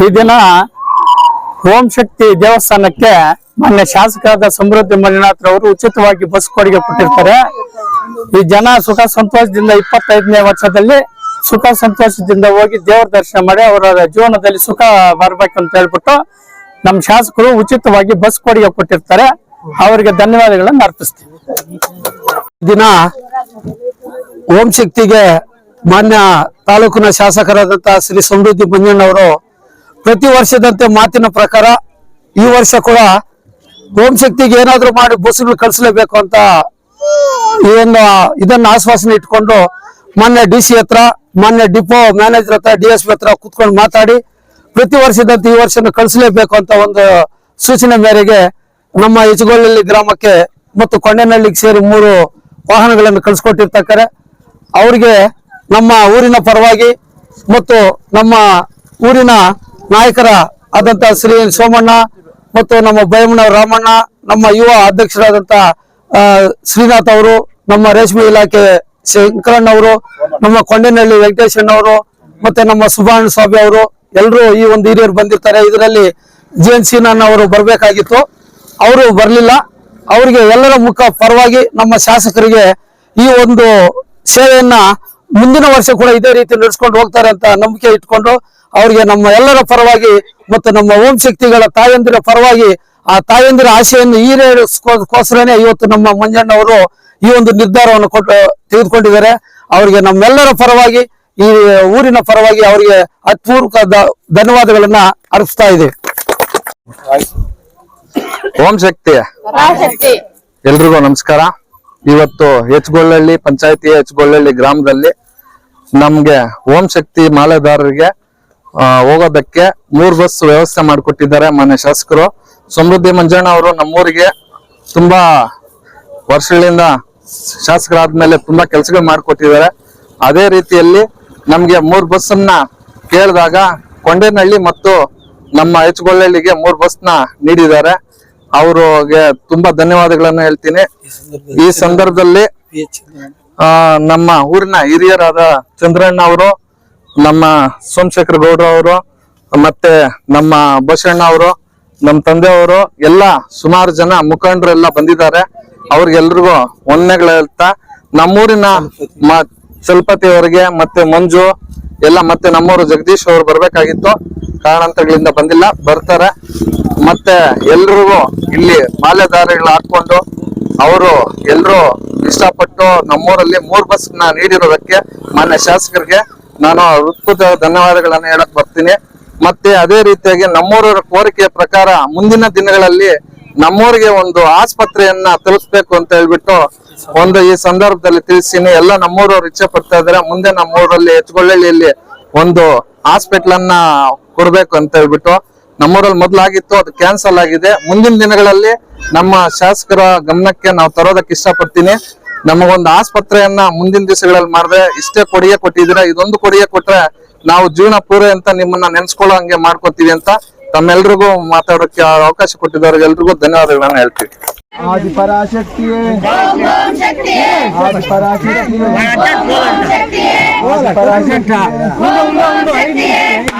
ಈ ದಿನ ಓಂ ಶಕ್ತಿ ದೇವಸ್ಥಾನಕ್ಕೆ ಮಾನ್ಯ ಶಾಸಕರಾದ ಸಮೃದ್ಧಿ ಮಂಜುನಾಥ್ ಅವರು ಉಚಿತವಾಗಿ ಬಸ್ ಕೊಡುಗೆ ಕೊಟ್ಟಿರ್ತಾರೆ. ಈ ಜನ ಸುಖ ಸಂತೋಷದಿಂದ ಇಪ್ಪತ್ತೈದನೇ ವರ್ಷದಲ್ಲಿ ಸುಖ ಸಂತೋಷದಿಂದ ಹೋಗಿ ದೇವರ ದರ್ಶನ ಮಾಡಿ ಅವರ ಜೀವನದಲ್ಲಿ ಸುಖ ಬರ್ಬೇಕಂತ ಹೇಳ್ಬಿಟ್ಟು ನಮ್ಮ ಶಾಸಕರು ಉಚಿತವಾಗಿ ಬಸ್ ಕೊಡುಗೆ ಕೊಟ್ಟಿರ್ತಾರೆ. ಅವರಿಗೆ ಧನ್ಯವಾದಗಳನ್ನು ಅರ್ಪಿಸ್ತೀವಿ ದಿನ ಓಂ ಶಕ್ತಿಗೆ ಮಾನ್ಯ ತಾಲೂಕಿನ ಶಾಸಕರಾದಂತಹ ಶ್ರೀ ಸಮೃದ್ಧಿ ಮಂಜಣ್ಣವರು ಪ್ರತಿ ವರ್ಷದಂತೆ ಮಾತಿನ ಪ್ರಕಾರ ಈ ವರ್ಷ ಕೂಡ ಓಂ ಶಕ್ತಿಗೆ ಏನಾದ್ರೂ ಮಾಡಿ ಬಸ್ಗಳು ಕಳಿಸ್ಲೇಬೇಕು ಅಂತ ಏನು ಇದನ್ನು ಆಶ್ವಾಸನೆ ಇಟ್ಕೊಂಡು ಮೊನ್ನೆ ಡಿ ಸಿ ಹತ್ರ, ಮೊನ್ನೆ ಡಿಪೋ ಮ್ಯಾನೇಜರ್ ಹತ್ರ, ಡಿ ಎಸ್ ಪಿ ಹತ್ರ ಕುತ್ಕೊಂಡು ಮಾತಾಡಿ ಪ್ರತಿ ವರ್ಷದಂತೆ ಈ ವರ್ಷನ ಕಳಿಸಲೇಬೇಕು ಅಂತ ಒಂದು ಸೂಚನೆ ಮೇರೆಗೆ ನಮ್ಮ ಹೆಚಗೊಳ್ಳಿ ಗ್ರಾಮಕ್ಕೆ ಮತ್ತು ಕೊಂಡೇನಹಳ್ಳಿಗೆ ಸೇರಿ ಮೂರು ವಾಹನಗಳನ್ನು ಕಳಿಸ್ಕೊಟ್ಟಿರ್ತಕ್ಕಾರೆ. ಅವರಿಗೆ ನಮ್ಮ ಊರಿನ ಪರವಾಗಿ ಮತ್ತು ನಮ್ಮ ಊರಿನ ನಾಯಕರ ಆದಂತ ಶ್ರೀ ಸೋಮಣ್ಣ ಮತ್ತು ನಮ್ಮ ಭಯಮಣ್ಣ ರಾಮಣ್ಣ, ನಮ್ಮ ಯುವ ಅಧ್ಯಕ್ಷರಾದಂತ ಶ್ರೀನಾಥ್ ಅವರು, ನಮ್ಮ ರೇಷ್ಮೆ ಇಲಾಖೆ ಶಂಕರಣ್ಣ ಅವರು, ನಮ್ಮ ಕೊಂಡೇನಹಳ್ಳಿ ಅವರು, ಮತ್ತೆ ನಮ್ಮ ಸುಬ್ರಹ್ಮಣ್ಯ ಸ್ವಾಮಿ ಅವರು ಎಲ್ಲರೂ ಈ ಒಂದು ಹಿರಿಯರು ಬಂದಿರ್ತಾರೆ. ಇದರಲ್ಲಿ ಜಿ ಎನ್ ಸೀನಣ್ಣ ಅವರು ಬರಬೇಕಾಗಿತ್ತು. ಅವರು ಬರಲಿಲ್ಲ. ಅವರಿಗೆ ಎಲ್ಲರ ಮುಖ ಪರವಾಗಿ ನಮ್ಮ ಶಾಸಕರಿಗೆ ಈ ಒಂದು ಸೇವೆಯನ್ನ ಮುಂದಿನ ವರ್ಷ ಕೂಡ ಇದೇ ರೀತಿ ನಡೆಸ್ಕೊಂಡು ಹೋಗ್ತಾರೆ ಅಂತ ನಂಬಿಕೆ ಇಟ್ಕೊಂಡು ಅವರಿಗೆ ನಮ್ಮ ಎಲ್ಲರ ಪರವಾಗಿ ಮತ್ತು ನಮ್ಮ ಓಂ ಶಕ್ತಿಗಳ ತಾಯಂದಿರ ಪರವಾಗಿ ಆ ತಾಯಂದಿರ ಆಶೆಯನ್ನು ಈಡೇರಿಸ್ಕೋಸ್ಕರನೇ ಇವತ್ತು ನಮ್ಮ ಮಂಜಣ್ಣ ಅವರು ಈ ಒಂದು ನಿರ್ಧಾರವನ್ನು ಕೊಟ್ಟು ತೆಗೆದುಕೊಂಡಿದ್ದಾರೆ. ಅವರಿಗೆ ನಮ್ಮೆಲ್ಲರ ಪರವಾಗಿ ಈ ಊರಿನ ಪರವಾಗಿ ಅವರಿಗೆ ಅತ್ಪೂರ್ವಕ ಧನ್ಯವಾದಗಳನ್ನ ಅರ್ಪಿಸ್ತಾ ಇದೆ ಓಂ ಶಕ್ತಿ ಎಲ್ರಿಗೂ ನಮಸ್ಕಾರ. ಇವತ್ತು ಹೆಚ್ಗೊಳ್ಳಳ್ಳಿ ಪಂಚಾಯತಿ ಹೆಚ್ಗೊಳ್ಳಳ್ಳಿ ಗ್ರಾಮದಲ್ಲಿ ನಮ್ಗೆ ಓಂ ಶಕ್ತಿ ಮಾಲೆದಾರರಿಗೆ ಹೋಗೋದಕ್ಕೆ ಮೂರ್ ಬಸ್ ವ್ಯವಸ್ಥೆ ಮಾಡಿಕೊಟ್ಟಿದ್ದಾರೆ ಮಾನ್ಯ ಶಾಸಕರು. ಸಮೃದ್ಧಿ ಮಂಜಣ್ಣ ಅವರು ನಮ್ಮೂರಿಗೆ ತುಂಬಾ ವರ್ಷಗಳಿಂದ ಶಾಸಕರಾದ್ಮೇಲೆ ತುಂಬಾ ಕೆಲಸಗಳು ಮಾಡಿಕೊಟ್ಟಿದ್ದಾರೆ. ಅದೇ ರೀತಿಯಲ್ಲಿ ನಮ್ಗೆ ಮೂರ್ ಬಸ್ ಅನ್ನ ಕೇಳಿದಾಗ ಕೊಂಡೇನಹಳ್ಳಿ ಮತ್ತು ನಮ್ಮ ಹೆಚ್ಗೊಳ್ಳಿಗೆ ಮೂರ್ ಬಸ್ನ ನೀಡಿದ್ದಾರೆ. ಅವ್ರಿಗೆ ತುಂಬಾ ಧನ್ಯವಾದಗಳನ್ನ ಹೇಳ್ತೀನಿ. ಈ ಸಂದರ್ಭದಲ್ಲಿ ನಮ್ಮ ಊರಿನ ಹಿರಿಯರಾದ ಚಂದ್ರಣ್ಣ ಅವರು, ನಮ್ಮ ಸೋಮಶೇಖರ ಗೌಡ್ರ ಅವರು, ಮತ್ತೆ ನಮ್ಮ ಬಸಣ್ಣ ಅವರು, ನಮ್ಮ ತಂದೆಯವರು ಎಲ್ಲ ಸುಮಾರು ಜನ ಮುಖಂಡರೆಲ್ಲ ಬಂದಿದ್ದಾರೆ. ಅವ್ರಿಗೆಲ್ರಿಗೂ ವಂದನೆಗಳು ಹೇಳ್ತಾ, ನಮ್ಮೂರಿನ ಮ, ಚಲಪತಿ ಅವರಿಗೆ, ಮತ್ತೆ ಮಂಜು, ಎಲ್ಲ ಮತ್ತೆ ನಮ್ಮೂರು ಜಗದೀಶ್ ಅವರು ಬರ್ಬೇಕಾಗಿತ್ತು. ಕಾರಣಾಂತರಗಳಿಂದ ಬಂದಿಲ್ಲ, ಬರ್ತಾರೆ. ಮತ್ತೆ ಎಲ್ರಿಗೂ ಇಲ್ಲಿ ಮಾಲೆದಾರಿಗಳು ಹಾಕೊಂಡು ಅವರು ಎಲ್ಲರೂ ಇಷ್ಟಪಟ್ಟು ನಮ್ಮೂರಲ್ಲಿ ಮೂರ್ ಬಸ್ನ ನೀಡಿರೋದಕ್ಕೆ ಮಾನ್ಯ ಶಾಸಕರಿಗೆ ನಾನು ಹೃತ್ಪುತ ಧನ್ಯವಾದಗಳನ್ನ ಹೇಳಕ್ ಬರ್ತೀನಿ. ಮತ್ತೆ ಅದೇ ರೀತಿಯಾಗಿ ನಮ್ಮೂರವರ ಕೋರಿಕೆಯ ಪ್ರಕಾರ ಮುಂದಿನ ದಿನಗಳಲ್ಲಿ ನಮ್ಮೂರಿಗೆ ಒಂದು ಆಸ್ಪತ್ರೆಯನ್ನ ತಲುಪಿಸ್ಬೇಕು ಅಂತ ಹೇಳ್ಬಿಟ್ಟು ಒಂದು ಈ ಸಂದರ್ಭದಲ್ಲಿ ತಿಳಿಸ್ತೀನಿ. ಎಲ್ಲ ನಮ್ಮೂರವ್ರು ಇಚ್ಛೆ ಪಡ್ತಾ ಇದಾರೆ ಮುಂದೆ ನಮ್ಮೂರಲ್ಲಿ ಹೆಚ್ಗೊಳ್ಳಿಯಲ್ಲಿ ಒಂದು ಹಾಸ್ಪಿಟ್ಲನ್ನ ಕೊಡ್ಬೇಕು ಅಂತ ಹೇಳ್ಬಿಟ್ಟು ನಮ್ಮೂರಲ್ಲಿ ಮೊದಲಾಗಿತ್ತು, ಅದು ಕ್ಯಾನ್ಸಲ್ ಆಗಿದೆ. ಮುಂದಿನ ದಿನಗಳಲ್ಲಿ ನಮ್ಮ ಶಾಸಕರ ಗಮನಕ್ಕೆ ನಾವು ತರೋದಕ್ಕೆ ಇಷ್ಟಪಡ್ತೀನಿ. ನಮಗೊಂದು ಆಸ್ಪತ್ರೆಯನ್ನ ಮುಂದಿನ ದಿವಸಗಳಲ್ಲಿ ಮಾಡಿದ್ರೆ ಇಷ್ಟೇ ಕೊಡುಗೆ ಕೊಟ್ಟಿದ್ದೀರಾ? ಇದೊಂದು ಕೊಡುಗೆ ಕೊಟ್ರೆ ನಾವು ಜೀವನ ಪೂರ ಅಂತ ನಿಮ್ಮನ್ನ ನೆನ್ಸ್ಕೊಳ್ಳೋ ಹಂಗೆ ಮಾಡ್ಕೊತೀವಿ ಅಂತ ತಮ್ಮೆಲ್ರಿಗೂ ಮಾತಾಡೋಕೆ ಅವಕಾಶ ಕೊಟ್ಟಿದ್ದವ್ರಿಗೆ ಎಲ್ರಿಗೂ ಧನ್ಯವಾದಗಳನ್ನ ಹೇಳ್ತೀವಿ. ಆದಿ ಪರಾಶಕ್ತಿಯೇ. ಆದಿ ಪರಾಶಕ್ತಿಯೇ. ಆದಿ ಪರಾಶಕ್ತಿಯೇ.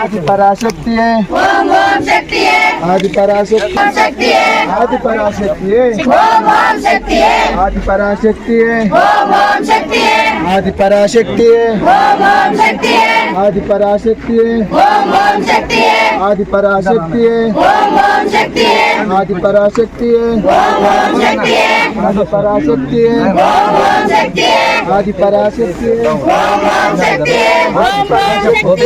ಆದಿ ಪರಾಶಕ್ತಿಯೇ. आदि पराशक्ति है आदि पराशक्ति है शक्ति है आदि पराशक्ति है आदि पराशक्ति है आदि पराशक्ति है आदि पराशक्ति है आदि पराशक्ति है आदि पराशक्ति है आदि पराशक्ति है आदि पराशक्ति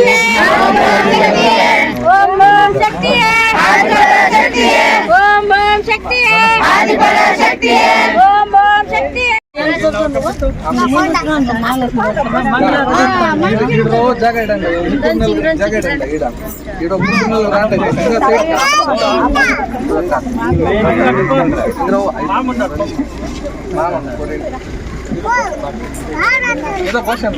है ஓம் ஓம் சக்தியே ஆதிபர சக்தியே ஓம் ஓம் சக்தியே ஆதிபர சக்தியே ஓம் ஓம் சக்தியே ఏదో క్వశ్చన్